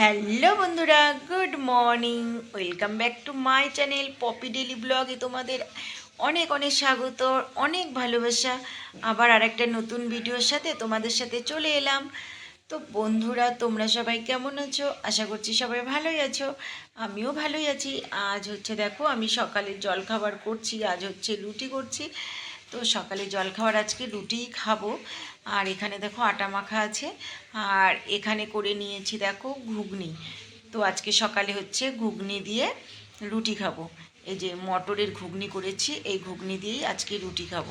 Hello বন্ধুরা, good morning. Welcome back to my channel Poppy daily ব্লগে তোমাদের অনেক অনেক স্বাগত, অনেক ভালোবাসা। আবার আর একটা নতুন ভিডিওর সাথে তোমাদের সাথে চলে এলাম। তো বন্ধুরা, তোমরা সবাই কেমন আছো? আশা করছি সবাই ভালোই আছো। আমিও ভালোই আছি। আজ হচ্ছে দেখো, আমি সকালে জল খাবার করছি, আজ হচ্ছে রুটি করছি। তো সকালে জল খাবার আজকে রুটিই খাব। আর এখানে দেখো আটা মাখা আছে। আর এখানে করে নিয়েছি দেখো ঘুগনি। তো আজকে সকালে হচ্ছে ঘুগনি দিয়ে রুটি খাব। এই যে মটরের ঘুগনি করেছি, এই ঘুগনি দিয়েই আজকে রুটি খাব।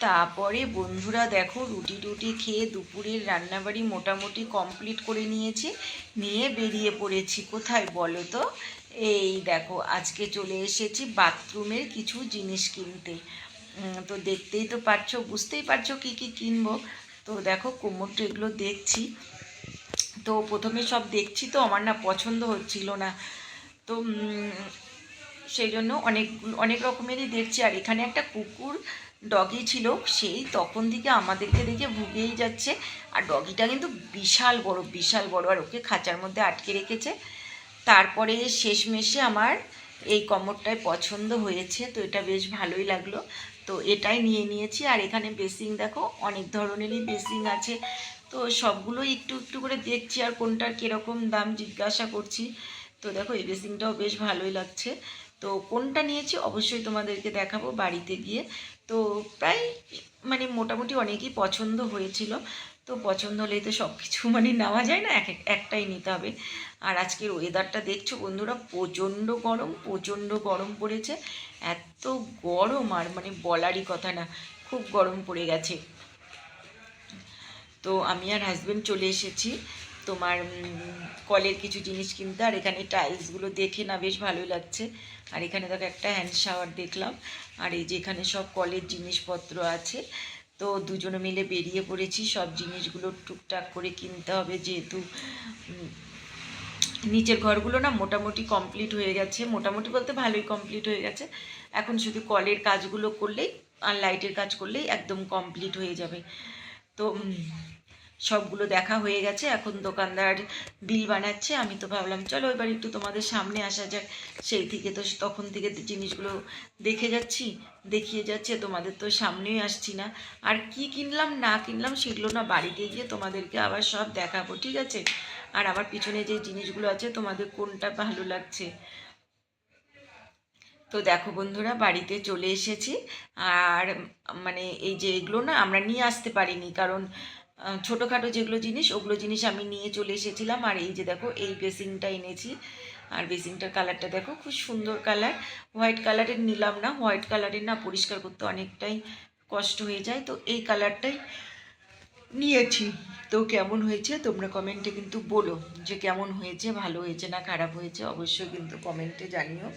তারপরে বন্ধুরা দেখো রুটি টুটি খেয়ে দুপুরের রান্নাবাড়ি মোটামুটি কমপ্লিট করে নিয়েছি। নিয়ে বেরিয়ে পড়েছি। কোথায় বলো তো? এই দেখো, আজকে চলে এসেছি বাথরুমের কিছু জিনিস কিনতে। তো দেখতেই তো পারছ, বুঝতেই পারছ কি কি কিনবো। তো দেখো কোমরটা এগুলো দেখছি। তো প্রথমে সব দেখছি তো, আমার না পছন্দ হচ্ছিল না। তো সেই জন্য অনেক অনেক রকমেরই দেখছি। আর এখানে একটা কুকুর ডগি ছিল, সেই তখন থেকে আমাদেরকে দেখে ভুগেই যাচ্ছে। আর ডগিটা কিন্তু বিশাল বড় বিশাল বড়। আর ওকে খাঁচার মধ্যে আটকে রেখেছে। তারপরে শেষমেশে আমার এই কমরটাই পছন্দ হয়েছে। তো এটা বেশ ভালোই লাগল। তো এটাই নিয়ে নিয়েছি। আর এখানে বেসিং দেখো, অনেক ধরনেরই বেসিং আছে। তো সবগুলোই একটু একটু করে দেখছি আর কোনটার কীরকম দাম জিজ্ঞাসা করছি। তো দেখো, এই বেসিংটাও বেশ ভালোই লাগছে। তো কোনটা নিয়েছি অবশ্যই তোমাদেরকে দেখাবো বাড়িতে গিয়ে। তো প্রায় মানে মোটামুটি অনেকই পছন্দ হয়েছিল। তো পছন্দ হলেই তো সব কিছু মানে নেওয়া যায় না এক এক- একটাই নিতে হবে। আর আজকের ওয়েদারটা দেখছ বন্ধুরা, প্রচণ্ড গরম প্রচণ্ড গরম পড়েছে। এত গরম আর মানে বলারই কথা না, খুব গরম পড়ে গেছে। তো আমি আর হাজব্যান্ড চলে এসেছি। তোমার কলের কিছু জিনিস কিনতে, আর এখানে টাইলসগুলো দেখে না বেশ ভালোই লাগছে। আর এখানে দেখো একটা হ্যান্ড শাওয়ার দেখলাম। আর এই যে এখানে সব কলের জিনিসপত্র আছে। তো দুজনে মিলে বেরিয়ে পড়েছি। সব জিনিসগুলো টুকটাক করে কিনতে হবে যেহেতু নিচের ঘরগুলো না মোটামুটি কমপ্লিট হয়ে গেছে। মোটামুটি বলতে ভালোই কমপ্লিট হয়ে গেছে। এখন শুধু কলের কাজগুলো করলেই আর লাইটের কাজ করলেই একদম কমপ্লিট হয়ে যাবে। তো সবগুলো দেখা হয়ে গেছে। এখন দোকানদার বিল বানাচ্ছে। আমি তো ভাবলাম, চলো এবার একটু তোমাদের সামনে আসা যাক। সেই থেকে তো তখন থেকে জিনিসগুলো দেখে যাচ্ছি, দেখিয়ে যাচ্ছে। তোমাদের তো সামনেই আসছি না। আর কি কিনলাম, না কিনলাম, সেগুলো না বাড়িতে গিয়ে তোমাদেরকে আবার সব দেখাবো। ঠিক আছে? আর আমার পিছনে যে জিনিসগুলো আছে, তোমাদের কোনটা ভালো লাগছে? তো দেখো বন্ধুরা, বাড়িতে চলে এসেছি। আর মানে এই যে এগুলো না আমরা নিয়ে আসতে পারিনি, কারণ ছোটোখাটো যেগুলো জিনিস, ওগুলো জিনিস আমি নিয়ে চলে এসেছিলাম। আর এই যে দেখো, এই বেসিংটা এনেছি। আর বেসিংটার কালারটা দেখো, খুব সুন্দর কালার। হোয়াইট কালারের নিলাম না, হোয়াইট কালারের না পরিষ্কার করতে অনেকটাই কষ্ট হয়ে যায়। তো এই কালারটাই নিয়েছি। তো কেমন হয়েছে তোমরা কমেন্টে কিন্তু বলো। যে কেমন হয়েছে, ভালো হয়েছে না খারাপ হয়েছে অবশ্যই কিন্তু কমেন্টে জানিও।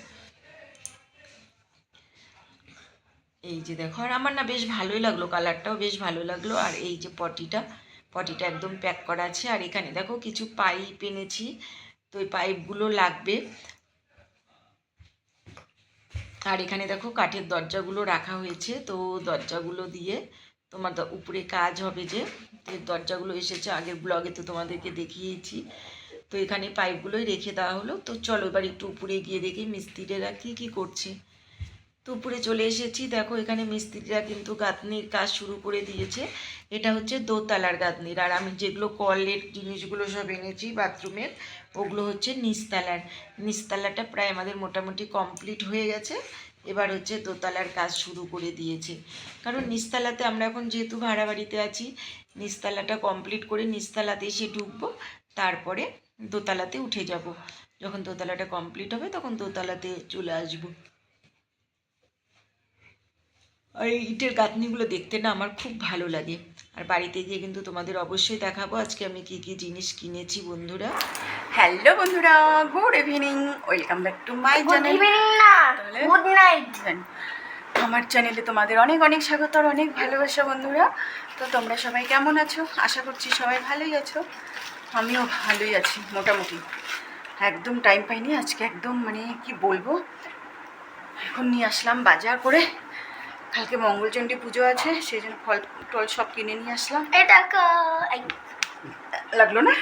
এই যে দেখো, আর আমার না বেশ ভালোই লাগল কালারটাও বেশ ভালো লাগল। আর এই যে পটিটা পটিটা একদম প্যাক করা আছে। আর এখানে দেখো কিছু পাইপ এনেছি, তো এই পাইপগুলো লাগবে। আর এখানে দেখো কাঠের দরজাগুলো রাখা হয়েছে, তো দরজাগুলো দিয়ে তোমার দ- উপরে কাজ হবে যে দরজাগুলো এসেছে, আগের ব্লগে তো তোমাদেরকে দেখিয়েছি। তো এখানে পাইপগুলোই রেখে দেওয়া হলো। তো চলো এবার একটু উপরে গিয়ে দেখি মিস্ত্রিরা কী কী করছে। তো উপরে চলে এসেছি। দেখো, এখানে মিস্ত্রিরা কিন্তু গাঁথনির কাজ শুরু করে দিয়েছে। এটা হচ্ছে দোতলার গাঁথনির। আর আমি যেগুলো কলের জিনিসগুলো সব এনেছি, বাথরুমের, ওগুলো হচ্ছে নিচতলার নিচতলাটা প্রায় আমাদের মোটামুটি কমপ্লিট হয়ে গেছে। এবার হচ্ছে দোতলার কাজ শুরু করে দিয়েছে। কারণ নিচতলাতে আমরা এখন যেহেতু ভাড়া বাড়িতে আছি নিচতলাটা কমপ্লিট করে নিচতলাতে এসে ঢুকবো, তারপরে দোতলাতে উঠে যাব। যখন দোতলাটা কমপ্লিট হবে, তখন দোতলাতে চলে আসব। আর এই ইটের গাঁথনিগুলো দেখতে না আমার খুব ভালো লাগে। আর বাড়িতে গিয়ে কিন্তু তোমাদের অবশ্যই দেখাবো আজকে আমি কি কি জিনিস কিনেছি বন্ধুরা। হ্যালো বন্ধুরা good evening welcome back to my good channel evening না গুড নাইট আমার চ্যানেলে তোমাদের অনেক অনেক স্বাগত আর অনেক ভালোবাসা বন্ধুরা। তো তোমরা সবাই কেমন আছো? আশা করছি সবাই ভালোই আছো। আমিও ভালোই আছি মোটামুটি। একদম টাইম পাইনি আজকে একদম মানে কি বলব? এখন নিয়ে আসলাম বাজার করে। কালকে মঙ্গলচণ্ডী পুজো আছে সেই জন্য ফল টল সব কিনে নিয়ে আসলাম। এটা লাগল না।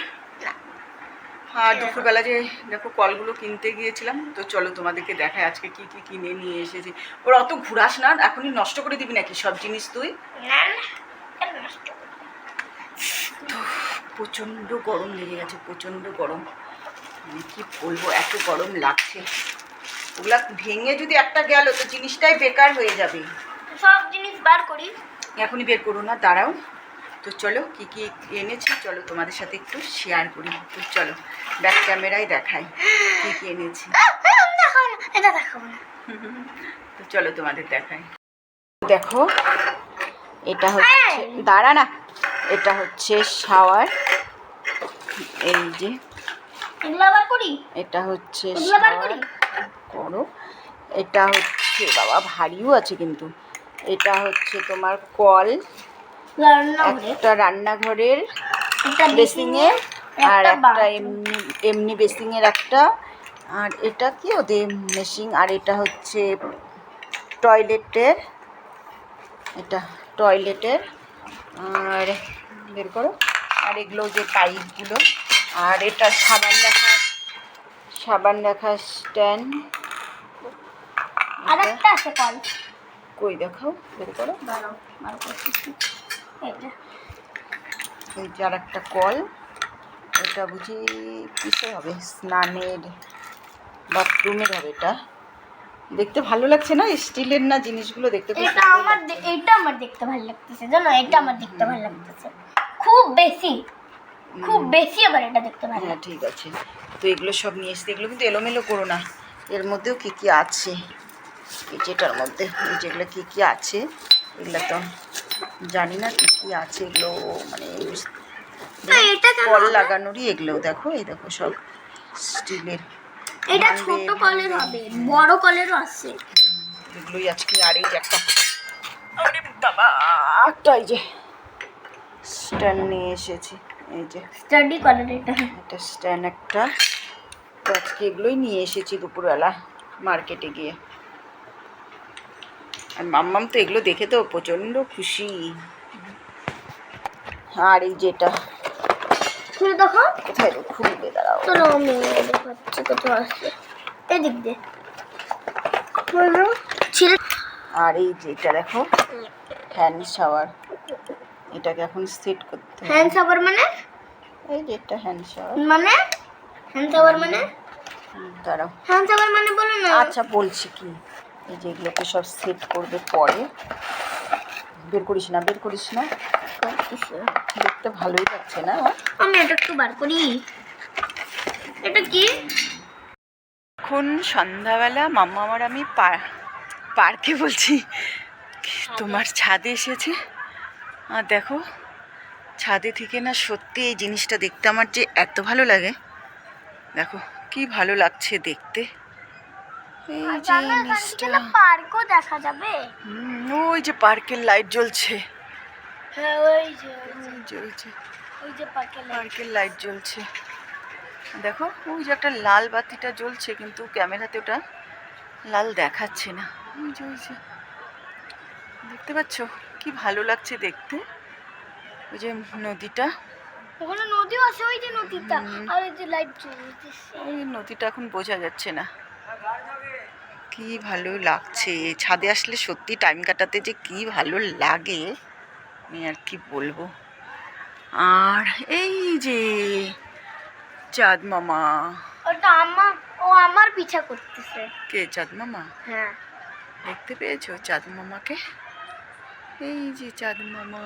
আর দুপুরবেলা যে দেখো কলগুলো কিনতে গিয়েছিলাম তো চলো তোমাদেরকে দেখায় আজকে কি কি কিনে নিয়ে এসেছি। ওরা অত ঘুরাস না এখনই নষ্ট করে দিবি নাকি সব জিনিস তুই? করব? প্রচণ্ড গরম লেগে গেছে প্রচণ্ড গরম। মানে কি বলব এত গরম লাগছে। ওগুলা ভেঙে যদি একটা গেল তো জিনিসটাই বেকার হয়ে যাবে। বার করি। এখনই বের করো না দাঁড়াও। তো চলো কি কি এনেছি চলো তোমাদের সাথে একটু শেয়ার করি। তো চলো ব্যাক ক্যামেরায় দেখাই কি কি এনেছি। এটা দেখাবো না তো চলো তোমাদের দেখাই। দেখো এটা হচ্ছে দাঁড়া না এটা হচ্ছে শাওয়ার। এই যে এটা হচ্ছে করো। এটা হচ্ছে বাবা ভারীও আছে কিন্তু। এটা হচ্ছে তোমার কল একটা রান্নাঘরের বেসিংয়ের আর একটা এমনি এমনি বেসিংয়ের একটা। আর এটা কি ওদের মেশিন আর এটা হচ্ছে টয়লেটের এটা টয়লেটের আর বের করো। আর এগুলো যে পাইপগুলো আর এটা সাবান রাখা সাবান রাখা স্ট্যান্ড আর একটা আছে কল। কই দেখাও বের করো। এই যে। আর একটা কল এটা বুঝি কিসের হবে? স্নানের বাথরুমের হবে এটা। দেখতে ভালো লাগছে না? স্টিলের না জিনিসগুলো দেখতে এটা আমার। এটা আমার দেখতে ভালো লাগতেছে জানো? এটা আমার দেখতে ভালো লাগতেছে। খুব বেশি খুব বেশি আবার এটা দেখতে ভালো হ্যাঁ ঠিক আছে। তো এগুলো সব নিয়ে এসছি। এগুলো কিন্তু এলোমেলো করো না। এর মধ্যেও কি কি আছে? যেটার মধ্যে যেগুলো কি কি আছে এগুলো তো জানি না কি কি আছে এগুলো মানে এটা কল লাগানোরই এগুলো দেখো এই দেখো সব স্টিলের এটা ছোট কলের হবে বড় কলেরও আছে। এগুলোই আজকে আর এই যে একটা আরে বাবা একটা এই যে স্ট্যান্ড নিয়ে এসেছি এই যে স্টাডি কলের এটা। একটা স্ট্যান্ড একটা তো আজকে এগুলোই নিয়ে এসেছি দুপুরবেলা মার্কেটে গিয়ে। আর মাম্মাম তো এগুলো দেখে তো প্রচণ্ড খুশি। আর এই যেটা খুলে দেখো কোথায় রে? খুলবে দাঁড়াও। চলো আমি দেখাচ্ছি কোথাও আছে এদিক দিয়ে। বলো ছিল আর এই যেটা দেখো হ্যান্ড শাওয়ার এটাকে এখন সেট করতে হ্যান্ড সাবার মানে? এই যে একটা হ্যান্ড শাওয়ার মানে? হ্যান্ড সাবার মানে? দাঁড়াও। হ্যান্ড সাবার মানে বলো না। আচ্ছা বলছি কি? এই যে এগুলোকে সব সেট করবে পরে। বের করিস না বের করিস না। দেখতে ভালোই লাগছে না? আমি এটা একটু বার করি। এটা কি? এখন সন্ধ্যাবেলা মাম্মা আমার আমি পার্কে বলছি। তোমার ছাদে এসেছে? আর দেখো ছাদে থেকে না সত্যি এই জিনিসটা দেখতে আমার যে এত ভালো লাগে। দেখো কি ভালো লাগছে দেখতে। এই যে জিনিসটা পার্কও দেখা যাবে। ওই যে পার্কের লাইট জ্বলছে। হ্যাঁ ওই যে জ্বলছে। ওই যে পার্কে পার্কের লাইট জ্বলছে। দেখো ওই যে একটা লাল বাতিটা জ্বলছে কিন্তু ক্যামেরাতে ওটা লাল দেখাচ্ছে না। ওই যে ওই যে। দেখতে পাচ্ছ? কি ভালো লাগছে দেখতে। ওই যে নদীটা। ওখানে নদীও আছে ওই যে নদীটা। আর ওই যে লাইট জ্বলতেছে। ওই নদীটা এখন বোঝা যাচ্ছে না। কি ভালো লাগছে? ছাদে আসলে সত্যি টাইম কাটাতে যে কি ভালো লাগে আমি আর কি বলব? আর এই যে চাঁদ মামা। ওটা ও আমার পিছা করতেছে। কে চাঁদ মামা? হ্যাঁ। দেখতে পেয়েছ চাঁদ মামাকে? এই যে চাঁদ মামা।